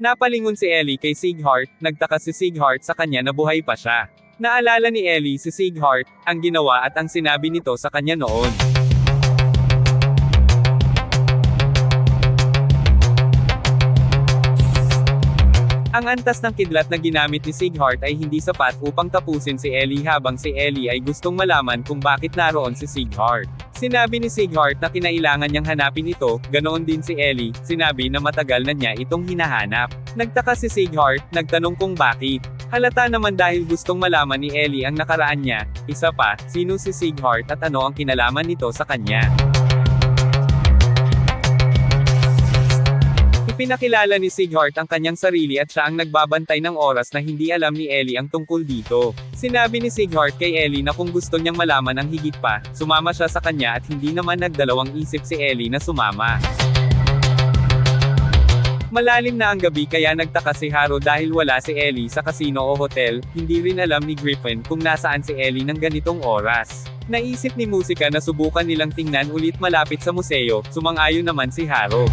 Napalingon si Ellie kay Sighart, nagtaka si Sighart sa kanya na buhay pa siya. Naalala ni Ellie si Sighart, ang ginawa at ang sinabi nito sa kanya noon. Ang antas ng kidlat na ginamit ni Sighart ay hindi sapat upang tapusin si Ellie habang si Ellie ay gustong malaman kung bakit naroon si Sighart. Sinabi ni Sighart na kinailangan niyang hanapin ito, ganoon din si Ellie, sinabi na matagal na niya itong hinahanap. Nagtaka si Sighart, nagtanong kung bakit. Halata naman dahil gustong malaman ni Ellie ang nakaraan niya, isa pa, sino si Sighart at ano ang kinalaman nito sa kanya. Ipinakilala ni Sighart ang kanyang sarili at siya ang nagbabantay ng oras na hindi alam ni Ellie ang tungkol dito. Sinabi ni Sighart kay Ellie na kung gusto niyang malaman ang higit pa, sumama siya sa kanya at hindi naman nagdalawang isip si Ellie na sumama. Malalim na ang gabi kaya nagtaka si Haro dahil wala si Ellie sa casino o hotel, hindi rin alam ni Griffin kung nasaan si Ellie ng ganitong oras. Naisip ni Musika na subukan nilang tingnan ulit malapit sa museo, sumang-ayon naman si Haro.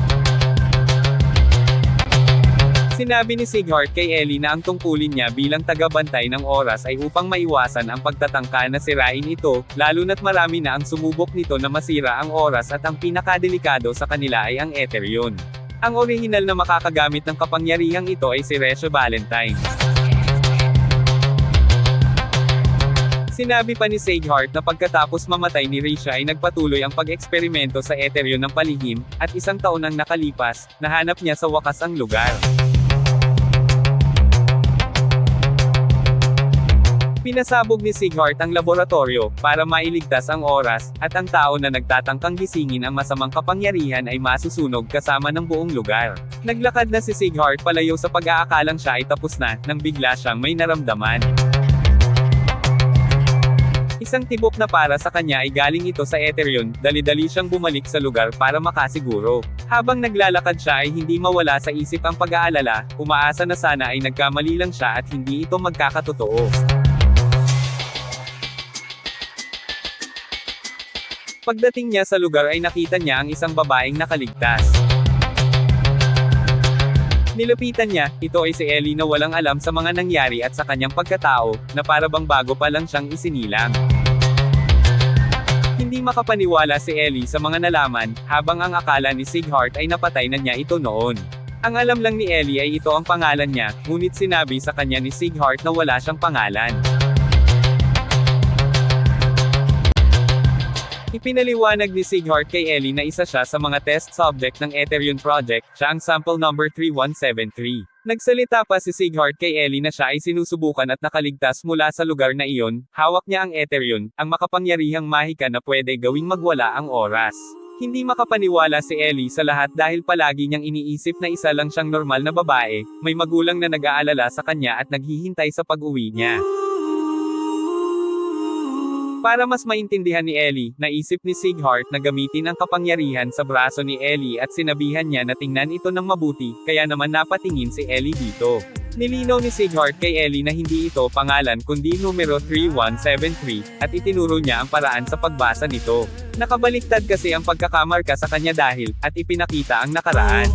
Sinabi ni Sighart kay Ellie na ang tungkulin niya bilang tagabantay ng oras ay upang maiwasan ang pagtatangka na sirain ito, lalo na't marami na ang sumubok nito na masira ang oras at ang pinakadelikado sa kanila ay ang Ethereum. Ang orihinal na makakagamit ng kapangyarihang ito ay si Resha Valentine. Sinabi pa ni Sighart na pagkatapos mamatay ni Risha ay nagpatuloy ang pag-eksperimento sa Ethereum ng palihim, at isang taon ang nakalipas, nahanap niya sa wakas ang lugar. Pinasabog ni Sighart ang laboratorio, para mailigtas ang oras, at ang tao na nagtatangkang gisingin ang masamang kapangyarihan ay masusunog kasama ng buong lugar. Naglakad na si Sighart palayo sa pag-aakalang siya ay tapos na, nang bigla siyang may naramdaman. Isang tibok na para sa kanya ay galing ito sa Ethereum, dali-dali siyang bumalik sa lugar para makasiguro. Habang naglalakad siya ay hindi mawala sa isip ang pag-aalala, umaasa na sana ay nagkamali lang siya at hindi ito magkakatotoo. Pagdating niya sa lugar ay nakita niya ang isang babaeng nakaligtas. Nilapitan niya, ito ay si Ellie na walang alam sa mga nangyari at sa kanyang pagkatao, na para bang bago pa lang siyang isinilang. Hindi makapaniwala si Ellie sa mga nalaman, habang ang akala ni Sighart ay napatay na niya ito noon. Ang alam lang ni Ellie ay ito ang pangalan niya, ngunit sinabi sa kanya ni Sighart na wala siyang pangalan. Ipinaliwanag ni Sighart kay Ellie na isa siya sa mga test subject ng Ethereum project, siya ang sample number 3173. Nagsalita pa si Sighart kay Ellie na siya ay sinusubukan at nakaligtas mula sa lugar na iyon, hawak niya ang Ethereum, ang makapangyarihang mahika na pwede gawing magwala ang oras. Hindi makapaniwala si Ellie sa lahat dahil palagi niyang iniisip na isa lang siyang normal na babae, may magulang na nag-aalala sa kanya at naghihintay sa pag-uwi niya. Para mas maintindihan ni Ellie, naisip ni Sighart na gamitin ang kapangyarihan sa braso ni Ellie at sinabihan niya na tingnan ito ng mabuti, kaya naman napatingin si Ellie dito. Nilinaw ni Sighart kay Ellie na hindi ito pangalan kundi numero 3173, at itinuro niya ang paraan sa pagbasa nito. Nakabaliktad kasi ang pagkakamarka sa kanya dahil, at ipinakita ang nakaraan.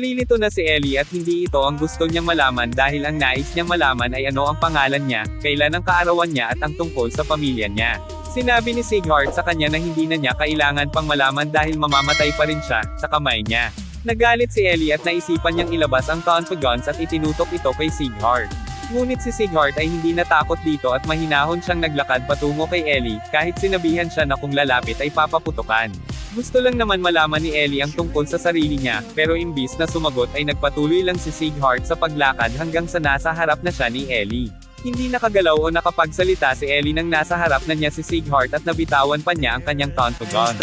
Nalilito na si Ellie at hindi ito ang gusto niyang malaman dahil ang nais niyang malaman ay ano ang pangalan niya, kailan ang kaarawan niya at ang tungkol sa pamilya niya. Sinabi ni Sighart sa kanya na hindi na niya kailangan pang malaman dahil mamamatay pa rin siya, sa kamay niya. Nagalit si Ellie at naisipan niyang ilabas ang Tonfa Guns at itinutok ito kay Sighart. Ngunit si Sighart ay hindi natakot dito at mahinahon siyang naglakad patungo kay Ellie, kahit sinabihan siya na kung lalapit ay papaputukan. Gusto lang naman malaman ni Ellie ang tungkol sa sarili niya, pero imbis na sumagot ay nagpatuloy lang si Sighart sa paglakad hanggang sa nasa harap na siya ni Ellie. Hindi nakagalaw o nakapagsalita si Ellie nang nasa harap na niya si Sighart at nabitawan pa niya ang kanyang Tonfa Guns.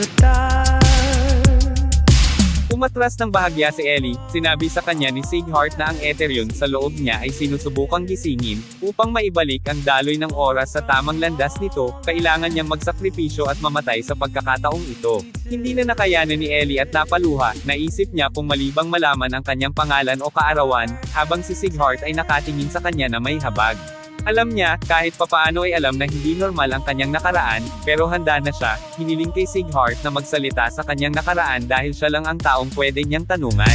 The Umatras ng bahagya si Ellie, sinabi sa kanya ni Sighart na ang Ethereum sa loob niya ay sinusubukang gisingin, upang maibalik ang daloy ng oras sa tamang landas nito, kailangan niyang magsakripisyo at mamatay sa pagkakataong ito. Hindi na nakayanan ni Ellie at napaluha, naisip niya kung malibang malaman ang kanyang pangalan o kaarawan, habang si Sighart ay nakatingin sa kanya na may habag. Alam niya, kahit papaano ay alam na hindi normal ang kanyang nakaraan, pero handa na siya, hiniling kay Sighart na magsalita sa kanyang nakaraan dahil siya lang ang taong pwede niyang tanungan.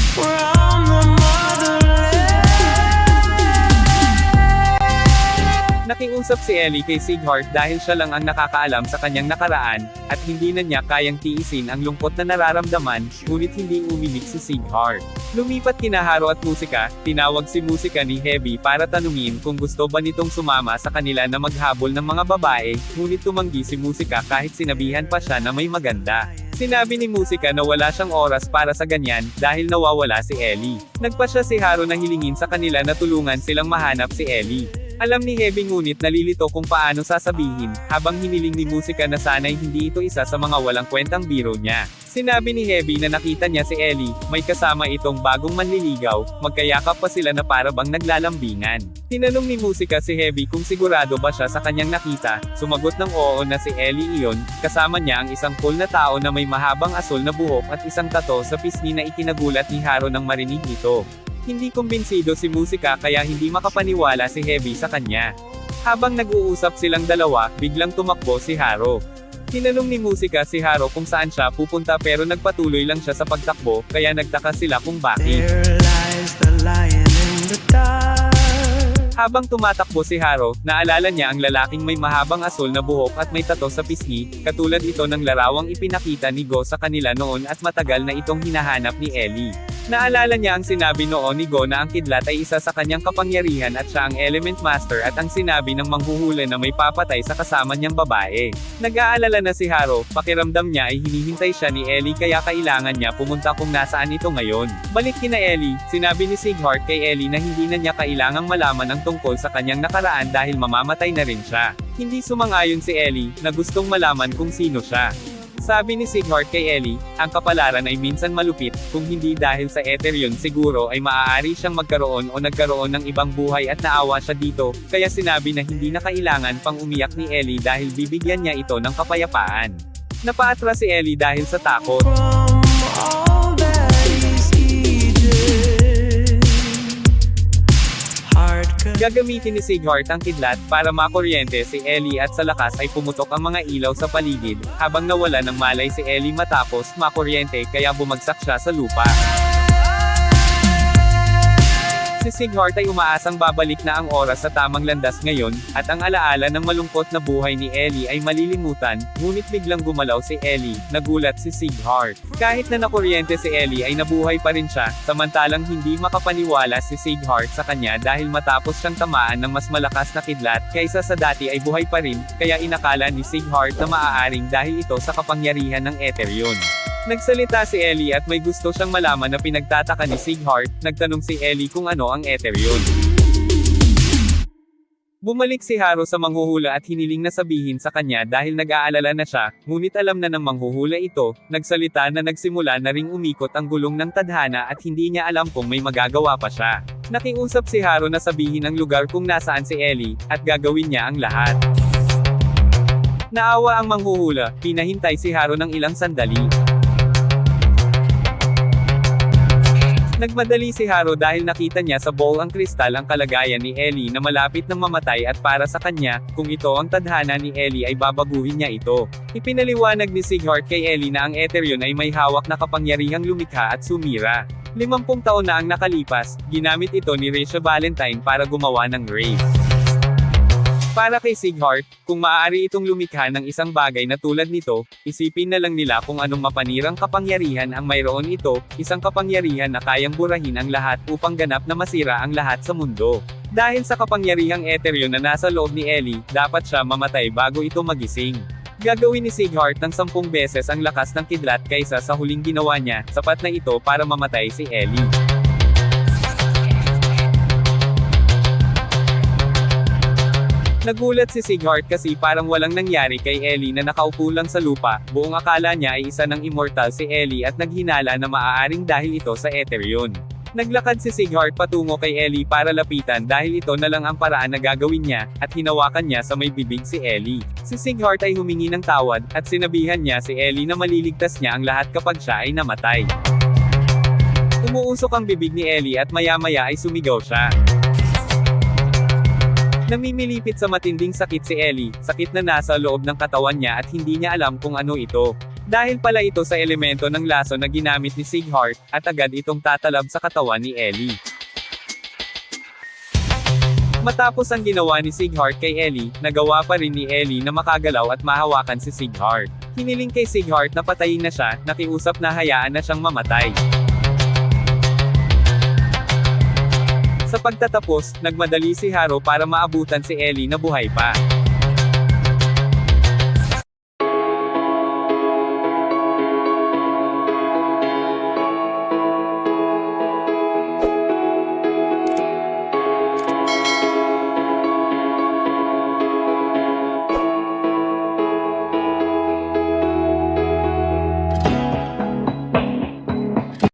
Nakiusap si Ellie kay Sighart dahil siya lang ang nakakaalam sa kanyang nakaraan, at hindi na niya kayang tiisin ang lungkot na nararamdaman, ngunit hindi umimik si Sighart. Lumipat kina Haro at Musika, tinawag si Musika ni Heavy para tanungin kung gusto ba nitong sumama sa kanila na maghabol ng mga babae, ngunit tumanggi si Musika kahit sinabihan pa siya na may maganda. Sinabi ni Musika na wala siyang oras para sa ganyan, dahil nawawala si Ellie. Nagpa siya si Haro na hilingin sa kanila na tulungan silang mahanap si Ellie. Alam ni Heavy ngunit nalilito kung paano sasabihin, habang hiniling ni Musika na sana'y hindi ito isa sa mga walang kwentang biro niya. Sinabi ni Heavy na nakita niya si Ellie, may kasama itong bagong manliligaw, magkayakap pa sila na para bang naglalambingan. Tinanong ni Musika si Heavy kung sigurado ba siya sa kanyang nakita, sumagot ng oo na si Ellie iyon, kasama niya ang isang cool na tao na may mahabang asul na buhok at isang tato sa pisngi na ikinagulat ni Haro nang marinig ito. Hindi kumbinsido si Musika kaya hindi makapaniwala si Heavy sa kanya. Habang nag-uusap silang dalawa, biglang tumakbo si Haro. Tinanong ni Musika si Haro kung saan siya pupunta pero nagpatuloy lang siya sa pagtakbo, kaya nagtaka sila kung bakit. Habang tumatakbo si Haro, naalala niya ang lalaking may mahabang asul na buhok at may tato sa pisngi, katulad ito ng larawang ipinakita ni Go sa kanila noon at matagal na itong hinahanap ni Ellie. Naalala niya ang sinabi noon ni Go na ang kidlat ay isa sa kanyang kapangyarihan at siya ang element master at ang sinabi ng manghuhula na may papatay sa kasama niyang babae. Nag-aalala na si Haro, pakiramdam niya ay hinihintay siya ni Ellie kaya kailangan niya pumunta kung nasaan ito ngayon. Balik kina Ellie, sinabi ni Sighart kay Ellie na hindi na niya kailangang malaman ang tungkol sa kanyang nakaraan dahil mamamatay na rin siya. Hindi sumangayon si Ellie, na gustong malaman kung sino siya. Sabi ni Sighart kay Ellie, ang kapalaran ay minsan malupit, kung hindi dahil sa ether yun siguro ay maaari siyang magkaroon o nagkaroon ng ibang buhay at naawa siya dito, kaya sinabi na hindi na kailangan pang umiyak ni Ellie dahil bibigyan niya ito ng kapayapaan. Napaatras si Ellie dahil sa takot. Gagamitin ni Sighart ang kidlat para makuryente si Ellie at sa lakas ay pumutok ang mga ilaw sa paligid, habang nawala ng malay si Ellie matapos makuryente kaya bumagsak siya sa lupa. Si Sighart ay umaasang babalik na ang oras sa tamang landas ngayon, at ang alaala ng malungkot na buhay ni Ellie ay malilimutan, ngunit biglang gumalaw si Ellie, nagulat si Sighart. Kahit na nakuryente si Ellie ay nabuhay pa rin siya, samantalang hindi makapaniwala si Sighart sa kanya dahil matapos siyang tamaan ng mas malakas na kidlat, kaysa sa dati ay buhay pa rin, kaya inakala ni Sighart na maaaring dahil ito sa kapangyarihan ng Ether yun. Nagsalita si Ellie at may gusto siyang malaman na pinagtataka ni Sighart, nagtanong si Ellie kung ano ang Ether yun. Bumalik si Haro sa manghuhula at hiniling na sabihin sa kanya dahil nag-aalala na siya, ngunit alam na ng manghuhula ito, nagsalita na nagsimula na ring umikot ang gulong ng tadhana at hindi niya alam kung may magagawa pa siya. Nakiusap si Haro na sabihin ang lugar kung nasaan si Ellie, at gagawin niya ang lahat. Naawa ang manghuhula, pinahintay si Haro ng ilang sandali. Nagmadali si Haro dahil nakita niya sa bowl ang kristal ang kalagayan ni Ellie na malapit ng mamatay at para sa kanya, kung ito ang tadhana ni Ellie ay babaguhin niya ito. Ipinaliwanag ni Sighart kay Ellie na ang Ethereum ay may hawak na kapangyarihang lumikha at sumira. Limampung taon na ang nakalipas, ginamit ito ni Risha Valentine para gumawa ng Ray. Para kay Sighart, kung maaari itong lumikha ng isang bagay na tulad nito, isipin na lang nila kung anong mapanirang kapangyarihan ang mayroon ito, isang kapangyarihan na kayang burahin ang lahat upang ganap na masira ang lahat sa mundo. Dahil sa kapangyarihang Ethereum na nasa loob ni Ellie, dapat siya mamatay bago ito magising. Gagawin ni Sighart ng sampung beses ang lakas ng kidlat kaysa sa huling ginawa niya, sapat na ito para mamatay si Ellie. Nagulat si Sighart kasi parang walang nangyari kay Ellie na nakaupo lang sa lupa, buong akala niya ay isa ng immortal si Ellie at naghinala na maaaring dahil ito sa Ether yun. Naglakad si Sighart patungo kay Ellie para lapitan dahil ito na lang ang paraan na gagawin niya, at hinawakan niya sa may bibig si Ellie. Si Sighart ay humingi ng tawad, at sinabihan niya si Ellie na maliligtas niya ang lahat kapag siya ay namatay. Umuusok ang bibig ni Ellie at maya-maya ay sumigaw siya. Namimilipit sa matinding sakit si Ellie, sakit na nasa loob ng katawan niya at hindi niya alam kung ano ito. Dahil pala ito sa elemento ng laso na ginamit ni Sighart, at agad itong tatalab sa katawan ni Ellie. Matapos ang ginawa ni Sighart kay Ellie, nagawa pa rin ni Ellie na makagalaw at mahawakan si Sighart. Hiniling kay Sighart na patayin na siya, nakiusap na hayaan na siyang mamatay. Sa pagtatapos, nagmadali si Haro para maabutan si Ellie na buhay pa.